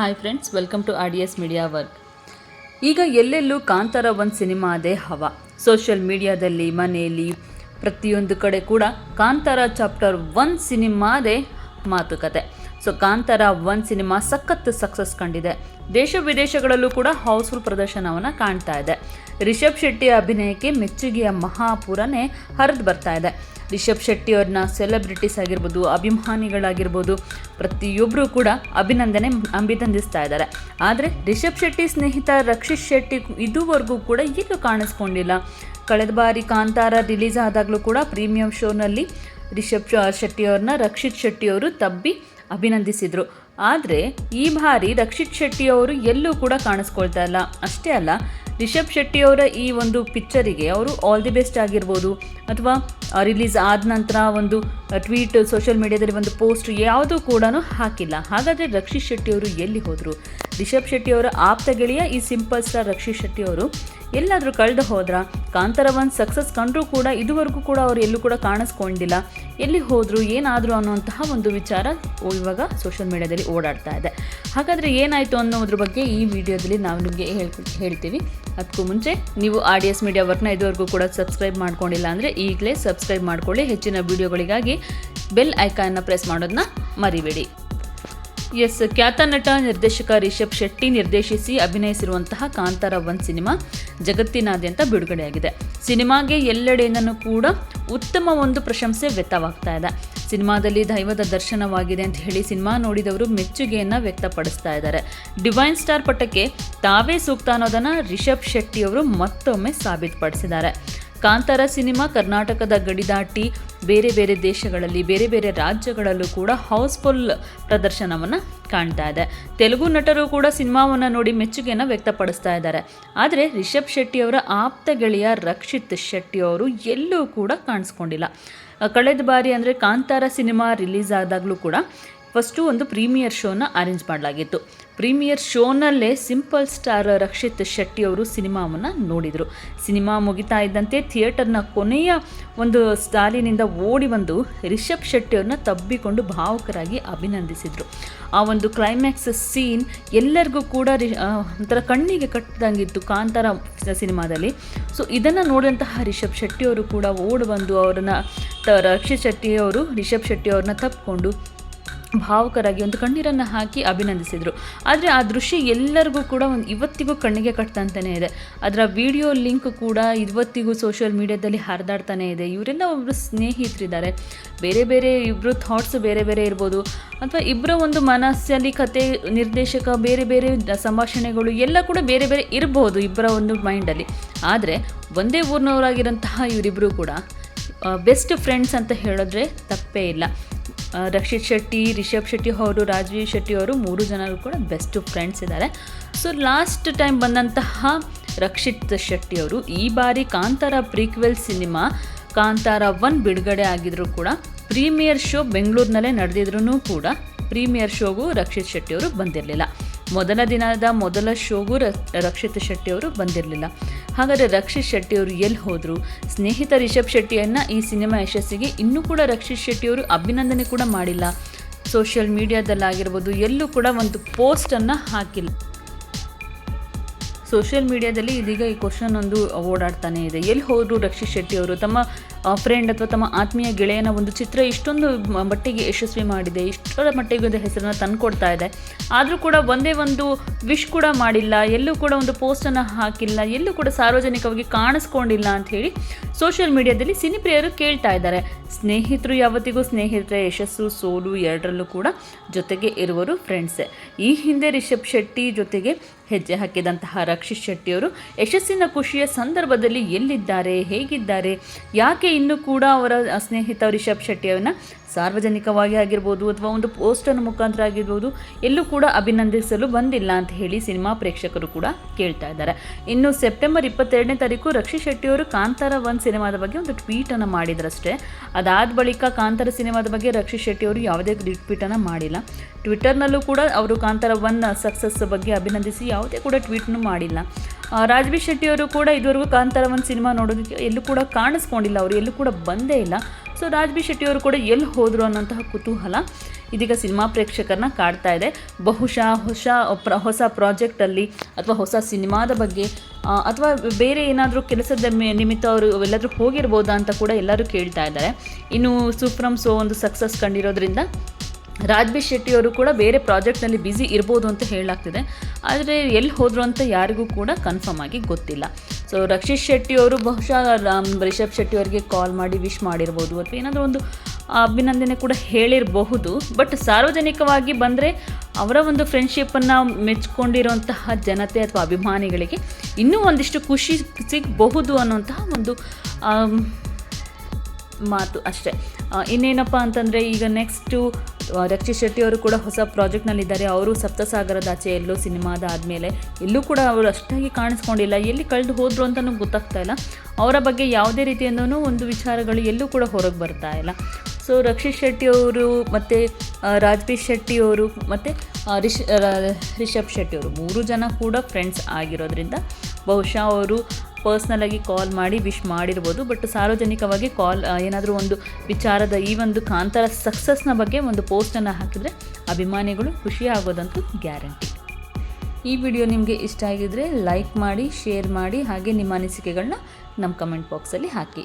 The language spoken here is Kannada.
Hi friends welcome to R D S media work ಈಗ ಎಲ್ಲೆಲ್ಲೂ ಕಾಂತಾರ ಒಂದು ಸಿನಿಮಾದೇ ಹವ. ಸೋಷಿಯಲ್ ಮೀಡಿಯಾದಲ್ಲಿ ಮನೆಯಲ್ಲಿ, ಪ್ರತಿಯೊಂದು ಕಡೆ ಕೂಡ ಕಾಂತಾರ ಚಾಪ್ಟರ್ ಒನ್ ಸಿನಿಮಾದೇ ಮಾತುಕತೆ. ಸೊ ಕಾಂತಾರ ಒನ್ ಸಿನಿಮಾ ಸಖತ್ ಸಕ್ಸಸ್ ಕಂಡಿದೆ. ದೇಶ ವಿದೇಶಗಳಲ್ಲೂ ಕೂಡ ಹೌಸ್ಫುಲ್ ಪ್ರದರ್ಶನವನ್ನು ಕಾಣ್ತಾ ಇದೆ. ರಿಷಬ್ ಶೆಟ್ಟಿ ಅಭಿನಯಕ್ಕೆ ಮೆಚ್ಚುಗೆಯ ಮಹಾಪುರನೇ ಹರಿದು ಬರ್ತಾ ಇದೆ. ರಿಷಬ್ ಶೆಟ್ಟಿ ಅವ್ರನ್ನ ಸೆಲೆಬ್ರಿಟೀಸ್ ಆಗಿರ್ಬೋದು, ಅಭಿಮಾನಿಗಳಾಗಿರ್ಬೋದು ಪ್ರತಿಯೊಬ್ಬರೂ ಕೂಡ ಅಭಿನಂದನೆ ಅಭಿನಂದಿಸ್ತಾ ಇದ್ದಾರೆ. ಆದರೆ ರಿಷಬ್ ಶೆಟ್ಟಿ ಸ್ನೇಹಿತ ರಕ್ಷಿತ್ ಶೆಟ್ಟಿ ಇದುವರೆಗೂ ಕೂಡ ಎಲ್ಲೂ ಕಾಣಿಸ್ಕೊಂಡಿಲ್ಲ. ಕಳೆದ ಬಾರಿ ಕಾಂತಾರ ರಿಲೀಸ್ ಆದಾಗಲೂ ಕೂಡ ಪ್ರೀಮಿಯಂ ಶೋನಲ್ಲಿ ರಿಷಬ್ ಶೆಟ್ಟಿಯವ್ರನ್ನ ರಕ್ಷಿತ್ ಶೆಟ್ಟಿಯವರು ತಬ್ಬಿ ಅಭಿನಂದಿಸಿದರು. ಆದರೆ ಈ ಬಾರಿ ರಕ್ಷಿತ್ ಶೆಟ್ಟಿಯವರು ಎಲ್ಲೂ ಕೂಡ ಕಾಣಿಸ್ಕೊಳ್ತಾ ಇಲ್ಲ. ಅಷ್ಟೇ ಅಲ್ಲ ರಿಷಬ್ ಶೆಟ್ಟಿಯವರ ಈ ಒಂದು ಪಿಕ್ಚರಿಗೆ ಅವರು ಆಲ್ ದಿ ಬೆಸ್ಟ್ ಆಗಿರ್ಬೋದು ಅಥವಾ ರಿಲೀಸ್ ಆದ ನಂತರ ಒಂದು ಟ್ವೀಟ್ ಸೋಷಿಯಲ್ ಮೀಡಿಯಾದಲ್ಲಿ ಒಂದು ಪೋಸ್ಟ್ ಯಾವುದೂ ಕೂಡ ಹಾಕಿಲ್ಲ. ಹಾಗಾದರೆ ರಕ್ಷಿತ್ ಶೆಟ್ಟಿಯವರು ಎಲ್ಲಿ ಹೋದರು? ರಿಷಬ್ ಶೆಟ್ಟಿಯವರ ಆಪ್ತ ಗೆಳೆಯ ಈ ಸಿಂಪಲ್ ಸ್ಟಾರ್ ರಕ್ಷಿತ್ ಶೆಟ್ಟಿಯವರು ಎಲ್ಲಾದರೂ ಕಳೆದು ಹೋದ್ರ? ಕಾಂತಾರ ಒಂದು ಸಕ್ಸಸ್ ಕಂಡ್ರೂ ಕೂಡ ಇದುವರೆಗೂ ಕೂಡ ಅವರು ಎಲ್ಲೂ ಕೂಡ ಕಾಣಿಸ್ಕೊಂಡಿಲ್ಲ. ಎಲ್ಲಿ ಹೋದರೂ, ಏನಾದರೂ ಅನ್ನುವಂತಹ ಒಂದು ವಿಚಾರ ಇವಾಗ ಸೋಷಿಯಲ್ ಮೀಡಿಯಾದಲ್ಲಿ ಓಡಾಡ್ತಾ ಇದೆ. ಹಾಗಾದರೆ ಏನಾಯಿತು ಅನ್ನೋದ್ರ ಬಗ್ಗೆ ಈ ವಿಡಿಯೋದಲ್ಲಿ ನಾವು ನಿಮಗೆ ಹೇಳ್ಕೊ ಹೇಳ್ತೀವಿ. ಅದಕ್ಕೂ ಮುಂಚೆ ನೀವು ಆರ್ ಡಿ ಎಸ್ ಮೀಡಿಯಾ ವರ್ಕ್ನ ಇದುವರೆಗೂ ಕೂಡ ಸಬ್ಸ್ಕ್ರೈಬ್ ಮಾಡ್ಕೊಂಡಿಲ್ಲ ಅಂದರೆ ಈಗಲೇ ಸಬ್ಸ್ಕ್ರೈಬ್ ಮಾಡ್ಕೊಳ್ಳಿ. ಹೆಚ್ಚಿನ ವಿಡಿಯೋಗಳಿಗಾಗಿ ಬೆಲ್ ಐಕಾನ್ನ ಪ್ರೆಸ್ ಮಾಡೋದನ್ನ ಮರಿಬೇಡಿ. ಎಸ್, ಖ್ಯಾತ ನಟ, ನಿರ್ದೇಶಕ ರಿಷಬ್ ಶೆಟ್ಟಿ ನಿರ್ದೇಶಿಸಿ ಅಭಿನಯಿಸಿರುವಂತಹ ಕಾಂತಾರ ಒನ್ ಸಿನಿಮಾ ಜಗತ್ತಿನಾದ್ಯಂತ ಬಿಡುಗಡೆಯಾಗಿದೆ. ಸಿನಿಮಾಗೆ ಎಲ್ಲೆಡೆಯಿಂದನೂ ಕೂಡ ಉತ್ತಮ ಒಂದು ಪ್ರಶಂಸೆ ವ್ಯಕ್ತವಾಗ್ತಾ ಇದೆ. ಸಿನಿಮಾದಲ್ಲಿ ದೈವದ ದರ್ಶನವಾಗಿದೆ ಅಂತ ಹೇಳಿ ಸಿನಿಮಾ ನೋಡಿದವರು ಮೆಚ್ಚುಗೆಯನ್ನು ವ್ಯಕ್ತಪಡಿಸ್ತಾ ಇದ್ದಾರೆ. ಡಿವೈನ್ ಸ್ಟಾರ್ ಪಟ್ಟಕ್ಕೆ ತಾವೇ ಸೂಕ್ತ ಅನ್ನೋದನ್ನು ರಿಷಬ್ ಶೆಟ್ಟಿಯವರು ಮತ್ತೊಮ್ಮೆ ಸಾಬೀತುಪಡಿಸಿದ್ದಾರೆ. ಕಾಂತಾರ ಸಿನಿಮಾ ಕರ್ನಾಟಕದ ಗಡಿ ದಾಟಿ ಬೇರೆ ಬೇರೆ ದೇಶಗಳಲ್ಲಿ, ಬೇರೆ ಬೇರೆ ರಾಜ್ಯಗಳಲ್ಲೂ ಕೂಡ ಹೌಸ್ಫುಲ್ ಪ್ರದರ್ಶನವನ್ನು ಕಾಣ್ತಾ ಇದೆ. ತೆಲುಗು ನಟರು ಕೂಡ ಸಿನಿಮಾವನ್ನು ನೋಡಿ ಮೆಚ್ಚುಗೆಯನ್ನು ವ್ಯಕ್ತಪಡಿಸ್ತಾ ಇದ್ದಾರೆ. ಆದರೆ ರಿಷಬ್ ಶೆಟ್ಟಿಯವರ ಆಪ್ತ ಗೆಳೆಯ ರಕ್ಷಿತ್ ಶೆಟ್ಟಿಯವರು ಎಲ್ಲೂ ಕೂಡ ಕಾಣಿಸ್ಕೊಂಡಿಲ್ಲ. ಕಳೆದ ಬಾರಿ ಅಂದರೆ ಕಾಂತಾರ ಸಿನಿಮಾ ರಿಲೀಸ್ ಆದಾಗಲೂ ಕೂಡ ಫಸ್ಟು ಒಂದು ಪ್ರೀಮಿಯರ್ ಶೋನ ಅರೇಂಜ್ ಮಾಡಲಾಗಿತ್ತು. ಪ್ರೀಮಿಯರ್ ಶೋನಲ್ಲೇ ಸಿಂಪಲ್ ಸ್ಟಾರ್ ರಕ್ಷಿತ್ ಶೆಟ್ಟಿ ಅವರು ಸಿನಿಮಾವನ್ನು ನೋಡಿದರು. ಸಿನಿಮಾ ಮುಗಿತಾ ಇದ್ದಂತೆ ಥಿಯೇಟರ್ನ ಕೊನೆಯ ಒಂದು ಸ್ಟಾಲಿನಿಂದ ಓಡಿ ಬಂದು ರಿಷಬ್ ಶೆಟ್ಟಿಯವ್ರನ್ನ ತಬ್ಬಿಕೊಂಡು ಭಾವುಕರಾಗಿ ಅಭಿನಂದಿಸಿದರು. ಆ ಒಂದು ಕ್ಲೈಮ್ಯಾಕ್ಸ್ ಸೀನ್ ಎಲ್ಲರಿಗೂ ಕೂಡ ರಿ ಒಂಥರ ಕಣ್ಣಿಗೆ ಕಟ್ಟಿದಂಗಿತ್ತು ಕಾಂತಾರ ಸಿನಿಮಾದಲ್ಲಿ. ಸೊ ಇದನ್ನು ನೋಡಿದಂತಹ ರಿಷಬ್ ಶೆಟ್ಟಿಯವರು ಕೂಡ ಓಡಿ ಬಂದು ಅವರನ್ನು ತ, ರಕ್ಷಿತ್ ಶೆಟ್ಟಿಯವರು ರಿಷಬ್ ಶೆಟ್ಟಿ ಅವ್ರನ್ನ ತಪ್ಪಿಕೊಂಡು ಭಾವುಕರಾಗಿ ಒಂದು ಕಣ್ಣೀರನ್ನು ಹಾಕಿ ಅಭಿನಂದಿಸಿದರು. ಆದರೆ ಆ ದೃಶ್ಯ ಎಲ್ಲರಿಗೂ ಕೂಡ ಒಂದು ಇವತ್ತಿಗೂ ಕಣ್ಣಿಗೆ ಕಟ್ತಂತಾನೆ ಇದೆ. ಅದರ ವಿಡಿಯೋ ಲಿಂಕ್ ಕೂಡ ಇವತ್ತಿಗೂ ಸೋಷಿಯಲ್ ಮೀಡಿಯಾದಲ್ಲಿ ಹರಿದಾಡ್ತಾನೆ ಇದೆ. ಇವರೆಲ್ಲ ಒಬ್ಬರು ಸ್ನೇಹಿತರಿದ್ದಾರೆ. ಬೇರೆ ಬೇರೆ ಇಬ್ಬರು ಥಾಟ್ಸ್ ಬೇರೆ ಬೇರೆ ಇರ್ಬೋದು. ಅಥವಾ ಇಬ್ಬರ ಒಂದು ಮನಸ್ಸಲ್ಲಿ ಕತೆ ನಿರ್ದೇಶಕ, ಬೇರೆ ಬೇರೆ ಸಂಭಾಷಣೆಗಳು ಎಲ್ಲ ಕೂಡ ಬೇರೆ ಬೇರೆ ಇರಬಹುದು ಇಬ್ಬರ ಒಂದು ಮೈಂಡಲ್ಲಿ ಆದರೆ ಒಂದೇ ಊರಿನವರಾಗಿರೋಂತಹ ಇವರಿಬ್ಬರು ಕೂಡ ಬೆಸ್ಟ್ ಫ್ರೆಂಡ್ಸ್ ಅಂತ ಹೇಳಿದ್ರೆ ತಪ್ಪೇ ಇಲ್ಲ. ರಕ್ಷಿತ್ ಶೆಟ್ಟಿ, ರಿಷಬ್ ಶೆಟ್ಟಿ ಅವರು, ರಾಜೀವ್ ಶೆಟ್ಟಿ ಅವರು ಮೂರು ಜನರು ಕೂಡ ಬೆಸ್ಟ್ ಫ್ರೆಂಡ್ಸ್ ಇದ್ದಾರೆ. ಸೊ ಲಾಸ್ಟ್ ಟೈಮ್ ಬಂದಂತಹ ರಕ್ಷಿತ್ ಶೆಟ್ಟಿ ಅವರು ಈ ಬಾರಿ Kantara prequel cinema Kantara one ಬಿಡುಗಡೆ ಆಗಿದ್ರು ಕೂಡ ಪ್ರೀಮಿಯರ್ ಶೋ ಬೆಂಗಳೂರಿನಲ್ಲೇ ನಡೆದಿದ್ರು ಕೂಡ ಪ್ರೀಮಿಯರ್ ಶೋಗೂ ರಕ್ಷಿತ್ ಶೆಟ್ಟಿ ಅವರು ಬಂದಿರಲಿಲ್ಲ. ಮೊದಲ ದಿನದ ಮೊದಲ ಶೋಗೂ ರಕ್ಷಿತ್ ಶೆಟ್ಟಿ ಅವರು ಬಂದಿರಲಿಲ್ಲ. ಹಾಗಾದರೆ ರಕ್ಷಿತ್ ಶೆಟ್ಟಿ ಅವರು ಎಲ್ಲಿ ಹೋದರು? ಸ್ನೇಹಿತ ರಿಷಬ್ ಶೆಟ್ಟಿಯನ್ನು ಈ ಸಿನಿಮಾ ಯಶಸ್ಸಿಗೆ ಇನ್ನೂ ಕೂಡ ರಕ್ಷಿತ್ ಶೆಟ್ಟಿಯವರು ಅಭಿನಂದನೆ ಕೂಡ ಮಾಡಿಲ್ಲ. ಸೋಷಿಯಲ್ ಮೀಡಿಯಾದಲ್ಲಾಗಿರ್ಬೋದು, ಎಲ್ಲೂ ಕೂಡ ಒಂದು ಪೋಸ್ಟನ್ನು ಹಾಕಿಲ್ಲ. ಸೋಷಿಯಲ್ ಮೀಡಿಯಾದಲ್ಲಿ ಇದೀಗ ಈ ಕ್ವಶನ್ ಒಂದು ಓಡಾಡ್ತಾನೆ ಇದೆ. ಎಲ್ಲಿ ಹೋದರು ರಕ್ಷಿತ್ ಶೆಟ್ಟಿ ಅವರು ತಮ್ಮ ಫ್ರೆಂಡ್ ಅಥವಾ ತಮ್ಮ ಆತ್ಮೀಯ ಗೆಳೆಯನ ಒಂದು ಚಿತ್ರ ಇಷ್ಟೊಂದು ಮಟ್ಟಿಗೆ ಯಶಸ್ವಿ ಮಾಡಿದೆ. ಇಷ್ಟರ ಮಟ್ಟಿಗೆ ಒಂದು ಹೆಸರನ್ನು ತಂದುಕೊಡ್ತಾ ಇದೆ. ಆದರೂ ಕೂಡ ಒಂದೇ ಒಂದು ವಿಶ್ ಕೂಡ ಮಾಡಿಲ್ಲ. ಎಲ್ಲೂ ಕೂಡ ಒಂದು ಪೋಸ್ಟನ್ನು ಹಾಕಿಲ್ಲ. ಎಲ್ಲೂ ಕೂಡ ಸಾರ್ವಜನಿಕವಾಗಿ ಕಾಣಿಸ್ಕೊಂಡಿಲ್ಲ ಅಂತ ಹೇಳಿ ಸೋಷಿಯಲ್ ಮೀಡಿಯಾದಲ್ಲಿ ಸಿನಿಪ್ರಿಯರು ಕೇಳ್ತಾ ಇದ್ದಾರೆ. ಸ್ನೇಹಿತರು ಯಾವತ್ತಿಗೂ ಸ್ನೇಹಿತರ ಯಶಸ್ಸು, ಸೋಲು ಎರಡರಲ್ಲೂ ಕೂಡ ಜೊತೆಗೆ ಇರುವರು ಫ್ರೆಂಡ್ಸೇ ಈ ಹಿಂದೆ ರಿಷಬ್ ಶೆಟ್ಟಿ ಜೊತೆಗೆ ಹೆಜ್ಜೆ ಹಾಕಿದಂತಹ ರಕ್ಷಿತ್ ಶೆಟ್ಟಿಯವರು ಯಶಸ್ಸಿನ ಖುಷಿಯ ಸಂದರ್ಭದಲ್ಲಿ ಎಲ್ಲಿದ್ದಾರೆ, ಹೇಗಿದ್ದಾರೆ, ಯಾಕೆ ಇನ್ನೂ ಕೂಡ ಅವರ ಸ್ನೇಹಿತ ರಿಷಬ್ ಶೆಟ್ಟಿಯವನ್ನ ಸಾರ್ವಜನಿಕವಾಗಿ ಆಗಿರ್ಬೋದು ಅಥವಾ ಒಂದು ಪೋಸ್ಟರ್ ಮುಖಾಂತರ ಆಗಿರ್ಬೋದು, ಎಲ್ಲೂ ಕೂಡ ಅಭಿನಂದಿಸಲು ಬಂದಿಲ್ಲ ಅಂತ ಹೇಳಿ ಸಿನಿಮಾ ಪ್ರೇಕ್ಷಕರು ಕೂಡ ಕೇಳ್ತಾ ಇದ್ದಾರೆ. ಇನ್ನು ಸೆಪ್ಟೆಂಬರ್ ಇಪ್ಪತ್ತೆರಡನೇ ತಾರೀಕು ರಕ್ಷಿತ್ ಶೆಟ್ಟಿಯವರು ಕಾಂತಾರ ಒನ್ ಸಿನಿಮಾದ ಬಗ್ಗೆ ಒಂದು ಟ್ವೀಟನ್ನು ಮಾಡಿದ್ರಷ್ಟೇ. ಅದಾದ ಬಳಿಕ ಕಾಂತಾರ ಸಿನಿಮಾದ ಬಗ್ಗೆ ರಕ್ಷಿತ್ ಶೆಟ್ಟಿಯವರು ಯಾವುದೇ ಟ್ವೀಟನ್ನು ಮಾಡಿಲ್ಲ. ಟ್ವಿಟರ್ನಲ್ಲೂ ಕೂಡ ಅವರು ಕಾಂತಾರ ಒನ್ ಸಕ್ಸಸ್ ಬಗ್ಗೆ ಅಭಿನಂದಿಸಿ ಯಾವುದೇ ಕೂಡ ಟ್ವೀಟ್ನು ಮಾಡಿಲ್ಲ. ರಾಜ್ಬಿ ಶೆಟ್ಟಿಯವರು ಕೂಡ ಇದುವರೆಗೂ ಕಾಂತಾರ ಒಂದು ಸಿನಿಮಾ ನೋಡೋದಕ್ಕೆ ಎಲ್ಲೂ ಕೂಡ ಕಾಣಿಸ್ಕೊಂಡಿಲ್ಲ. ಅವರು ಎಲ್ಲೂ ಕೂಡ ಬಂದೇ ಇಲ್ಲ. ಸೊ ರಾಜ್ಬಿ ಶೆಟ್ಟಿಯವರು ಕೂಡ ಎಲ್ಲಿ ಹೋದರು ಅನ್ನೋಂತಹ ಕುತೂಹಲ ಇದೀಗ ಸಿನಿಮಾ ಪ್ರೇಕ್ಷಕರನ್ನ ಕಾಡ್ತಾ ಇದೆ. ಬಹುಶಃ ಹೊಸ ಪ್ರ, ಹೊಸ ಪ್ರಾಜೆಕ್ಟಲ್ಲಿ ಅಥವಾ ಹೊಸ ಸಿನಿಮಾದ ಬಗ್ಗೆ ಅಥವಾ ಬೇರೆ ಏನಾದರೂ ಕೆಲಸದ ನಿಮಿತ್ತ ಅವರು ಎಲ್ಲಾದರೂ ಹೋಗಿರ್ಬೋದಾ ಅಂತ ಕೂಡ ಎಲ್ಲರೂ ಕೇಳ್ತಾ ಇದ್ದಾರೆ. ಇನ್ನು ಸೂಪ್ರಮ್ ಸೋ ಒಂದು ಸಕ್ಸಸ್ ಕಂಡಿರೋದ್ರಿಂದ ರಾಜ್ಬಿ ಶೆಟ್ಟಿ ಅವರು ಕೂಡ ಬೇರೆ ಪ್ರಾಜೆಕ್ಟ್ನಲ್ಲಿ ಬ್ಯುಸಿ ಇರ್ಬೋದು ಅಂತ ಹೇಳಲಾಗ್ತಿದೆ. ಆದರೆ ಎಲ್ಲಿ ಹೋದರು ಅಂತ ಯಾರಿಗೂ ಕೂಡ ಕನ್ಫರ್ಮ್ ಆಗಿ ಗೊತ್ತಿಲ್ಲ. ಸೊ ರಕ್ಷಿತ್ ಶೆಟ್ಟಿ ಅವರು ಬಹುಶಃ, ರಾಮ್ ರಿಷಬ್ ಶೆಟ್ಟಿ ಅವರಿಗೆ ಕಾಲ್ ಮಾಡಿ ವಿಶ್ ಮಾಡಿರ್ಬೋದು ಅಥವಾ ಏನಾದರೂ ಒಂದು ಅಭಿನಂದನೆ ಕೂಡ ಹೇಳಿರಬಹುದು. ಬಟ್ ಸಾರ್ವಜನಿಕವಾಗಿ ಬಂದರೆ ಅವರ ಒಂದು ಫ್ರೆಂಡ್ಶಿಪ್ಪನ್ನು ಮೆಚ್ಕೊಂಡಿರೋಂತಹ ಜನತೆ ಅಥವಾ ಅಭಿಮಾನಿಗಳಿಗೆ ಇನ್ನೂ ಒಂದಿಷ್ಟು ಖುಷಿ ಸಿಗಬಹುದು ಅನ್ನುವಂತಹ ಒಂದು ಮಾತು ಅಷ್ಟೇ. ಇನ್ನೇನಪ್ಪ ಅಂತಂದರೆ ಈಗ ನೆಕ್ಸ್ಟು ರಕ್ಷಿತ್ ಶೆಟ್ಟಿ ಅವರು ಕೂಡ ಹೊಸ ಪ್ರಾಜೆಕ್ಟ್ನಲ್ಲಿದ್ದಾರೆ ಅವರು ಸಪ್ತಸಾಗರದಾಚೆ ಎಲ್ಲೋ ಸಿನಿಮಾದ ಆದಮೇಲೆ ಎಲ್ಲೂ ಕೂಡ ಅವರು ಅಷ್ಟಾಗಿ ಕಾಣಿಸ್ಕೊಂಡಿಲ್ಲ. ಎಲ್ಲಿ ಕಳೆದು ಹೋದರು ಅಂತಲೂ ಗೊತ್ತಾಗ್ತಾ ಇಲ್ಲ. ಅವರ ಬಗ್ಗೆ ಯಾವುದೇ ರೀತಿಯಿಂದನೂ ಒಂದು ವಿಚಾರಗಳು ಎಲ್ಲೂ ಕೂಡ ಹೊರಗೆ ಬರ್ತಾ ಇಲ್ಲ. ಸೊ ರಕ್ಷಿತ್ ಶೆಟ್ಟಿ ಅವರು ಮತ್ತು ರಾಜ್ಬೀರ್ ಶೆಟ್ಟಿ ಅವರು ಮತ್ತು ರಿಷ್ ರಿಷಬ್ ಶೆಟ್ಟಿ ಅವರು ಮೂರು ಜನ ಕೂಡ ಫ್ರೆಂಡ್ಸ್ ಆಗಿರೋದ್ರಿಂದ ಬಹುಶಃ ಅವರು ಪರ್ಸ್ನಲಾಗಿ ಕಾಲ್ ಮಾಡಿ ವಿಶ್ ಮಾಡಿರ್ಬೋದು ಬಟ್ ಸಾರ್ವಜನಿಕವಾಗಿ ಕಾಲ್ ಏನಾದರೂ ಒಂದು ವಿಚಾರದ ಈ ಒಂದು ಕಾಂತಾರ ಸಕ್ಸಸ್ನ ಬಗ್ಗೆ ಒಂದು ಪೋಸ್ಟನ್ನು ಹಾಕಿದರೆ ಅಭಿಮಾನಿಗಳು ಖುಷಿ ಆಗೋದಂತೂ ಗ್ಯಾರಂಟಿ ಈ ವಿಡಿಯೋ ನಿಮಗೆ ಇಷ್ಟ ಆಗಿದ್ರೆ ಲೈಕ್ ಮಾಡಿ ಶೇರ್ ಮಾಡಿ, ಹಾಗೆ ನಿಮ್ಮ ಅನಿಸಿಕೆಗಳನ್ನ ನಮ್ಮ ಕಮೆಂಟ್ ಬಾಕ್ಸಲ್ಲಿ ಹಾಕಿ.